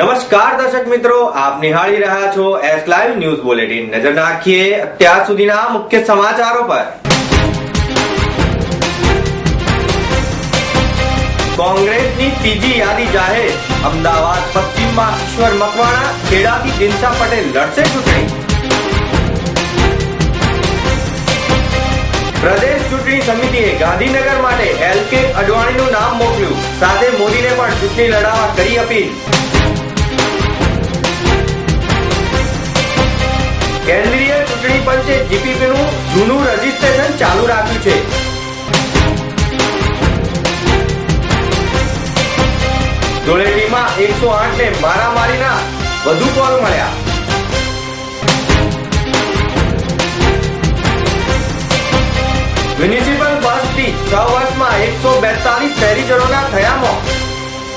નમસ્કાર દર્શક મિત્રો, આપ નિહાળી રહ્યા છો એસ લાઈવ ન્યૂઝ બુલેટિન નજર નાખીએ અત્યાર સુધીના મુખ્ય સમાચારો પર. કોંગ્રેસની ત્રીજી યાદી જાહેર. અમદાવાદ, પશ્ચિમમાં ઈશ્વર મકવાણા, ખેડાથી દિનસા પટેલ લડશે ચૂંટણી. પ્રદેશ ચૂંટણી સમિતિએ ગાંધીનગર માટે એલ કે અડવાણીનું નામ મોકલ્યું. સાથે મોદીને પણ ચૂંટણી લડાવવા કરી અપીલ. ચૂંટણી પંચે જીપીપીનું જૂનું રજીસ્ટ્રેશન ચાલુ રાખ્યું છે. ધૂળેટીમાં એકસો આઠ ને મારામારીના વધુ કોલ મળ્યા. મ્યુનિસિપલ બસથી છ વર્ષમાં એકસો બેતાલીસ શહેરીજનોના થયા મોત.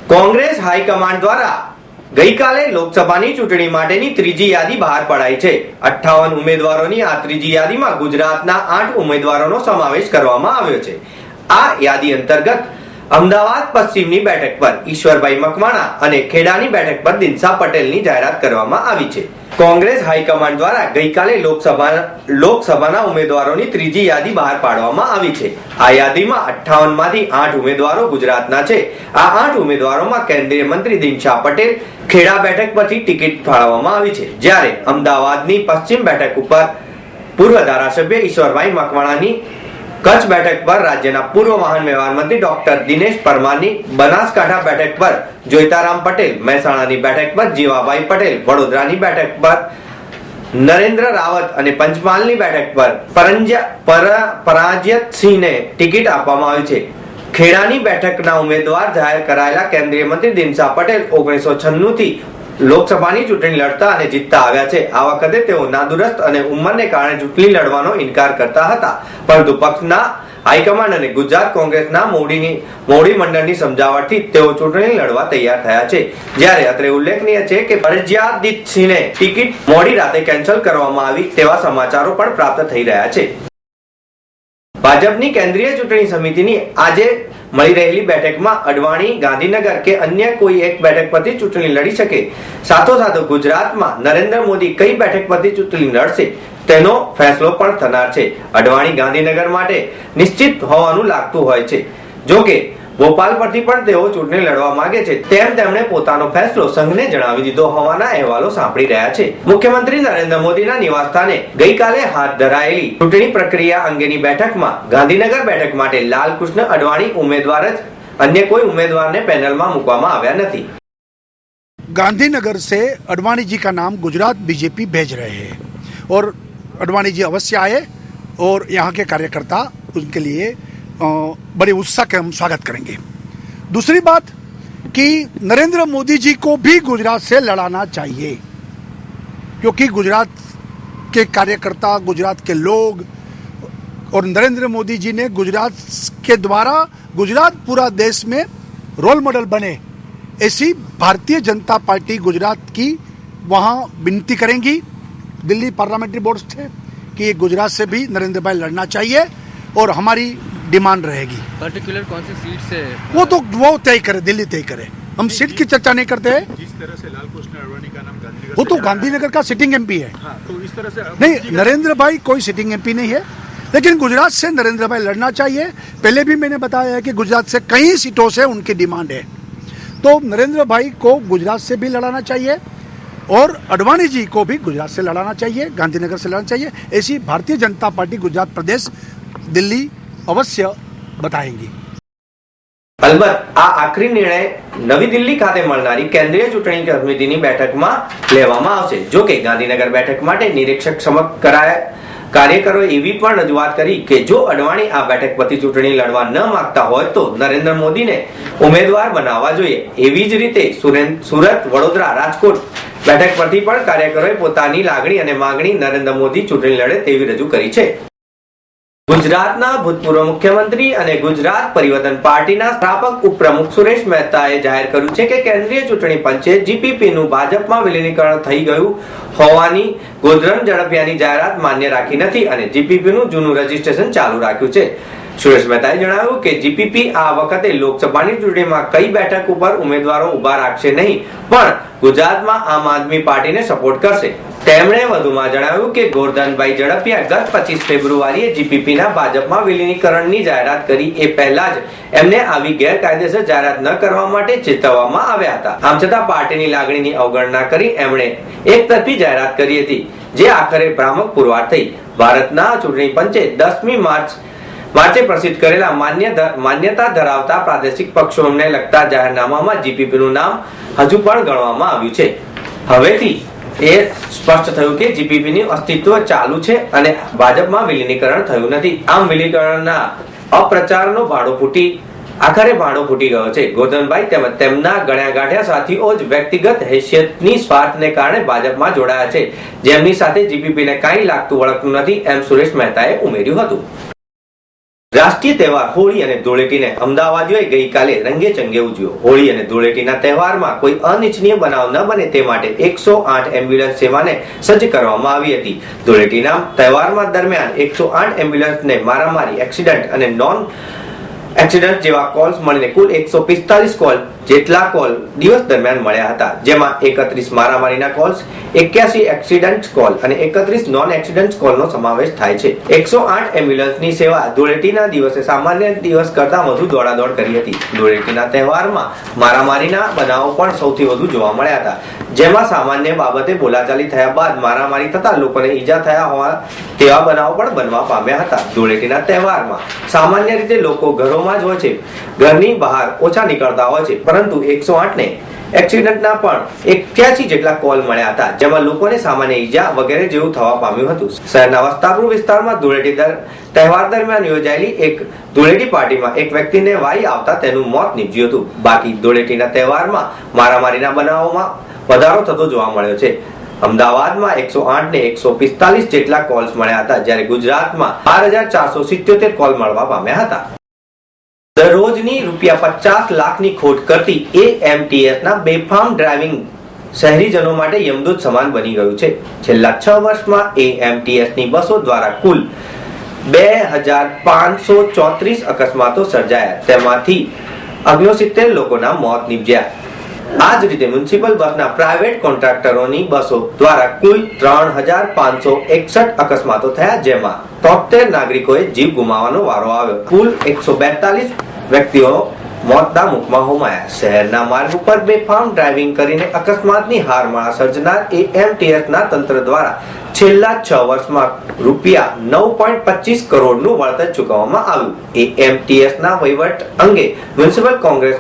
કોંગ્રેસ હાઈકમાન્ડ દ્વારા ગઈકાલે લોકસભાની ચૂંટણી માટેની ત્રીજી યાદી બહાર પડાઈ છે. અઠ્ઠાવન ઉમેદવારોની આ ત્રીજી યાદીમાં ગુજરાતના આઠ ઉમેદવારોનો સમાવેશ કરવામાં આવ્યો છે. આ યાદી અંતર્ગત અમદાવાદ પશ્ચિમની બેઠક પર ઈશ્વરભાઈ મકવાણા અને ખેડાની બેઠક પર દિનસા પટેલની જાહેરાત કરવામાં આવી છે. કોંગ્રેસ હાઈકમાન્ડ દ્વારા ગઈકાલે લોકસભા લોકસભાના ઉમેદવારોની ત્રીજી યાદી બહાર પાડવામાં આવી છે. આ યાદીમાં અઠ્ઠાવનમાંથી આઠ ઉમેદવારો ગુજરાતના છે. આ આઠ ઉમેદવારોમાં કેન્દ્રીય મંત્રી દિનશા પટેલ, ખેડા બેઠક પરથી ટિકિટ ફાળવવામાં આવી છે. જ્યારે અમદાવાદની પશ્ચિમ બેઠક ઉપર પૂર્વ ધારાસભ્ય ઈશ્વરભાઈ મકવાણાની કચ્છ બેઠક પર રાજ્યના પૂર્વ વાહન વ્યવહાર મંત્રી ડોક્ટર દિનેશ પરમારની બનાસકાંઠા બેઠક પર જોઈતારામ પટેલ, મહેસાણાની બેઠક પર જીવાભાઈ પટેલ, વડોદરાની બેઠક પર નરેન્દ્ર રાવત અને પંચમહાલની બેઠક પર પરંજ્ય- પર- પરાજયતસિંહને ટિકિટ આપવામાં આવી છે. ખેડાની બેઠકના ઉમેદવાર જાહેર કરાયેલા કેન્દ્રીય મંત્રી દિનશા પટેલ ઓગણીસો છન્નું થી લોકસભાની ચૂંટણી લડતા અને જીતતા આવ્યા છે. આ વખતે તેઓ નાદુરસ્ત અને ઉંમરને કારણે ચૂંટણી લડવાનો ઇનકાર કરતા હતા. પરંતુ પક્ષના હાઈકમાન્ડ અને ગુજરાત કોંગ્રેસના મોવડીની મોવડી મંડળની સમજાવટથી તેઓ ચૂંટણી લડવા તૈયાર થયા છે. જ્યારે અત્રે ઉલ્લેખનીય છે કે ફરજિયાતસિંહને ટિકિટ મોડી રાતે કેન્સલ કરવામાં આવી તેવા સમાચારો પણ પ્રાપ્ત થઈ રહ્યા છે. ભાજપની કેન્દ્રીય ચૂંટણી સમિતિની આજે મળી રહેલી બેઠકમાં અડવાણી, ગાંધીનગર કે અન્ય કોઈ એક બેઠક પરથી ચૂંટણી લડી શકે. સાથોસાથ ગુજરાતમાં નરેન્દ્ર મોદી કઈ બેઠક પરથી ચૂંટણી લડશે તેનો ફેસલો પણ થનાર છે. અડવાણી ગાંધીનગર માટે નિશ્ચિત હોવાનું લાગતું હોય છે. જો કે ભોપાલ પરથી પણ તેઓ ચૂંટણી લડવા માંગે છે તેમ તેમણે પોતાનો ફેસલો સંઘને જણાવી દીધો હોવાના અહેવાલો સાંભળી રહ્યા છે મુખ્યમંત્રી નરેન્દ્ર મોદીના નિવાસસ્થાને ગઈકાલે હાથ ધરાયેલી ચૂંટણી પ્રક્રિયા અંગેની બેઠકમાં ગાંધીનગર બેઠક માટે લાલકૃષ્ણ અડવાણી ઉમેદવાર જ અન્ય કોઈ ઉમેદવારને પેનલમાં મૂકવામાં આવ્યા નથી गांधीनगर से अडवाणी जी का नाम गुजरात बीजेपी भेज रहे हैं और अडवाणी जी अवश्य आए और यहाँ के कार्यकर्ता उनके लिए अ, बड़े उत्साह के हम स्वागत करेंगे। दूसरी बात कि नरेंद्र मोदी जी को भी गुजरात से लड़ाना चाहिए, क्योंकि गुजरात के कार्यकर्ता, गुजरात के लोग और नरेंद्र मोदी जी ने गुजरात के द्वारा गुजरात पूरा देश में रोल मॉडल बने, ऐसी भारतीय जनता पार्टी गुजरात की वहाँ विनती करेंगी। दिल्ली पार्लियामेंट्री बोर्ड से कि गुजरात से भी नरेंद्र भाई लड़ना चाहिए और हमारी डिमांड रहेगी। पर्टिकुलर कौन सी सीट से? वो तो वो तय करे दिल्ली तय करे। हम सीट की चर्चा नहीं करते हैं। जिस तरह से लाल कृष्ण अडवाणी का नाम गांधीनगर वो तो गांधीनगर का सिटिंग एमपी है। है। हाँ, तो इस तरह से नहीं नरेंद्र भाई कोई सिटिंग एमपी नहीं है। लेकिन गुजरात से नरेंद्र भाई लड़ना चाहिए। पहले भी मैंने बताया है कि गुजरात से कई सीटों से उनकी डिमांड है। तो नरेंद्र भाई को गुजरात से भी लड़ाना चाहिए और अडवाणी जी को भी गुजरात से लड़ाना चाहिए गांधीनगर से लड़ना चाहिए। ऐसी भारतीय जनता पार्टी गुजरात प्रदेश दिल्ली अवश्य बताएंगी અલબત્ત આ આખરી નિર્ણય નવી દિલ્હી ખાતે મળનારી કેન્દ્રીય ચૂંટણી સમિતિની બેઠકમાં લેવામાં આવશે જો કે ગાંધીનગર બેઠક માટે નિરીક્ષક સમક્ષ કરાયા કાર્યકરોએ એવી પણ રજૂઆત કરી કે જો અડવાણી આ બેઠક પરથી ચૂંટણી લડવા ન માંગતા હોય તો નરેન્દ્ર મોદીને ઉમેદવાર બનાવવા જોઈએ એવી જ રીતે સુરેન- સુરત વડોદરા રાજકોટ બેઠક પરથી પણ કાર્યકરોએ પોતાની લાગણી અને માંગણી નરેન્દ્ર મોદી ચૂંટણી લડે તેવી રજૂ કરી છે ગુજરાતના ભૂતપૂર્વ મુખ્યમંત્રી અને ગુજરાત પરિવર્તન પાર્ટીના સ્થાપક ઉપપ્રમુખ સુરેશ મહેતાએ જાહેર કર્યું છે કે કેન્દ્રીય ચૂંટણી પંચે જીપીપીનું ભાજપમાં વિલીનીકરણ થઈ ગયું હોવાની ગોધરમ ઝડપિયાની જાહેરાત માન્ય રાખી નથી અને જીપીપીનું જૂનું રજીસ્ટ્રેશન ચાલુ રાખ્યું છે. સુરેશ મહેતાએ જણાવ્યું કે જીપીપી આ વખતે લોકસભાની ચૂંટણીમાં કઈ બેઠક ઉપર ઉમેદવારો ઊભા રાખશે નહીં, પણ ગુજરાતમાં આમ આદમી પાર્ટીને સપોર્ટ કરશે. તેમણે વધુમાં જણાવ્યું કે ગોરધનભાઈ ઝડપિયા ગત પચીસ ફેબ્રુઆરીએ જીપીપીના ભાજપમાં વિલીનીકરણની જાહેરાત કરી એ પહેલા જ એમને આવી ગેરકાયદેસર જાહેરાત ન કરવા માટે ચેતવવામાં આવ્યા હતા. આમ છતાં પાર્ટીની લાગણીની અવગણના કરી એમણે એક તરફી જાહેરાત કરી હતી, જે આખરે ભ્રામક પુરવાર થઈ. ભારતના ચૂંટણી પંચે દસમી માર્ચ માર્ચે પ્રસિદ્ધ કરેલા માન્ય માન્યતા ધરાવતા પ્રાદેશિક પક્ષોને લગતા જાહેરનામામાં જીપીપીનું નામ હજુ પણ ગણવામાં આવ્યું છે. હવેથી એ સ્પષ્ટ થયું કે જીપીપીનું અસ્તિત્વ ચાલુ છે અને ભાજપમાં વિલીનીકરણ થયું નથી. આમ વિલીનીકરણના અપ્રચારનો ભાડો ફૂટી, આખરે ભાડો ફૂટી ગયો છે. ગોધનભાઈ તેમજ તેમના ગણ્યા ગાંઠ્યા સાથીઓ જ વ્યક્તિગત હેસિયતની સ્વાર્થને કારણે ભાજપમાં જોડાયા છે. જેમની સાથે જીપીપીને કાંઈ લાગતું વળગતું નથી એમ સુરેશ મહેતાએ ઉમેર્યું હતું. રાષ્ટ્રીય તહેવાર હોળી અને ધૂળેટીને અમદાવાદીઓએ ગઈકાલે રંગે ચંગે ઉજવ્યો. હોળી અને ધૂળેટીના તહેવારમાં કોઈ અનિચ્છનીય બનાવ ન બને તે માટે એકસો આઠ એમ્બ્યુલન્સ સેવાને સજ્જ કરવામાં આવી હતી. ધૂળેટીના તહેવારમાં દરમિયાન એકસો આઠ એમ્બ્યુલન્સને મારામારી, એક્સિડન્ટ અને નોન એક્સિડન્ટ જેવા કોલ્સ મળીને કુલ એકસો પિસ્તાલીસ કોલ જેટલા કોલ દિવસ દરમિયાન મળ્યા હતા. જેમાં એકત્રીસ મારામારીના કોલ્સ એક્યાસી એક્સિડન્ટ કોલ અને એકત્રીસ નોન એક્સિડન્ટ કોલનો સમાવેશ થાય છે. એકસો આઠ એમ્બ્યુલન્સની સેવા ધૂળેટીના દિવસે સામાન્ય દિવસ કરતાં વધુ દોડાદોડ કરી હતી. ધૂળેટીના તહેવારમાં મારામારીના બનાવો પણ સૌથી વધુ જોવા મળ્યા હતા. જેમાં સામાન્ય બાબતે બોલાચાલી થયા બાદ મારામારી થતા લોકોને ઈજા થયા હોવા તેવા બનાવો પણ બનવા પામ્યા હતા. ધૂળેટીના તહેવારમાં સામાન્ય રીતે લોકો ઘરોમાં જ હોય છે. ઘરની બહાર ઓછા નીકળતા હોય છે, પરંતુ એકસો આઠ ને એક્સિડન્ટના પણ એક્યાસી જેટલા કોલ મળ્યા હતા, જેમાં લોકોને સામાન્ય ઈજા વગેરે જેવું થવા પામ્યું હતું. શહેરના વસ્તારપુર વિસ્તારમાં ધૂળેટી દર, તહેવાર દરમિયાન યોજાયેલી એક ધૂળેટી પાર્ટીમાં એક વ્યક્તિને વાઈ આવતા તેનું મોત નીપજ્યું હતું. બાકી ધૂળેટીના તહેવારમાં મારામારીના બનાવોમાં વધારો થતો જોવા મળ્યો છે. અમદાવાદમાં એકસો આઠ ને એકસો પિસ્તાલીસ જેટલા કોલ્સ મળ્યા હતા, જ્યારે ગુજરાતમાં બાર હજાર ચારસો સિત્યોતેર કોલ મળવા પામ્યા હતા. દરરોજની રૂપિયા પચાસ લાખની ખોટ કરતી એએમટીએસ ના બેફામ ડ્રાઇવિંગ શહેરીજનો માટે યમદૂત સમાન બની ગયું છે. છેલ્લા છ વર્ષમાં એએમટીએસની બસો દ્વારા કુલ બે હજાર પાંચસો ચોત્રીસ અકસ્માતો સર્જાયા. તેમાંથી અગ્નોસિત્તેર લોકોના મોત નીપજ્યા. આ જ રીતે મ્યુનિસિપલ બસના પ્રાઇવેટ કોન્ટ્રાક્ટરોની બસો દ્વારા કુલ ત્રણ હજાર પાંચસો એકસઠ અકસ્માતો થયા, જેમાં તોતેર નાગરિકોએ જીવ ગુમાવવાનો વારો આવ્યો. કુલ એકસો બેતાલીસ વ્યક્તિઓ મોતના મુખમાં હોમાયા. શહેરના માર્ગ ઉપર બેફામ ડ્રાઇવિંગ કરીને અકસ્માતની હારમાળા સર્જનાર એએમટીએસના તંત્ર દ્વારા છેલ્લા છ વર્ષમાં રૂપિયા નવ પોઈન્ટ પચીસ કરોડનું વળતર ચૂકવવામાં આવ્યું. એએમટીએસ ના વહીવટ અંગે મ્યુનિસિપલ કોંગ્રેસ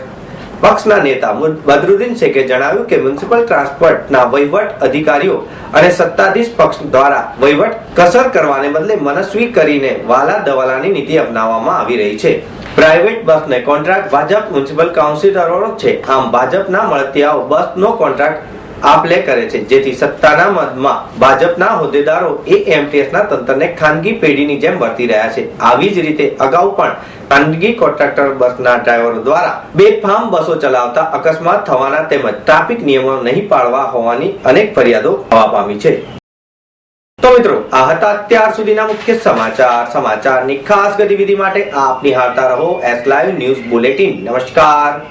પક્ષના નેતા બદરુદ્દીન શેખે જણાવ્યું કે મ્યુનિસિપલ ટ્રાન્સપોર્ટના વહીવટ અધિકારીઓ અને સત્તાધીશ પક્ષ દ્વારા વહીવટ કસર કરવાને બદલે મનસ્વી કરીને વાલા દવાલાની નીતિ અપનાવવામાં આવી રહી છે. પ્રાઇવેટ બસને કોન્ટ્રાક્ટ ભાજપ મ્યુનિસિપલ કાઉન્સિલરોનો છે. આમ ભાજપના મળતિયાઓ બસનો કોન્ટ્રાક્ટ આપલે કરે છે. જેથી સત્તાના મદમાં ભાજપના હોદ્દેદારો એ એમટીએસના તંત્રને ખાનગી પેઢીની જેમ વર્તી રહ્યા છે. આવી જ રીતે અગાઉ પણ ખાનગી કોન્ટ્રાક્ટર બસના ડ્રાઈવરો દ્વારા બેફામ બસો ચલાવતા અકસ્માત થવાના તેમજ ટ્રાફિક નિયમો નહીં પાળવા હોવાની અનેક ફરિયાદો થવા પામી છે. તો મિત્રો, આ હતા અત્યાર સુધીના મુખ્ય સમાચાર. સમાચારની ખાસ ગતિવિધિ માટે આપ નિહાળતા રહો. એસ લાઈવ ન્યૂઝ બુલેટિન નમસ્કાર.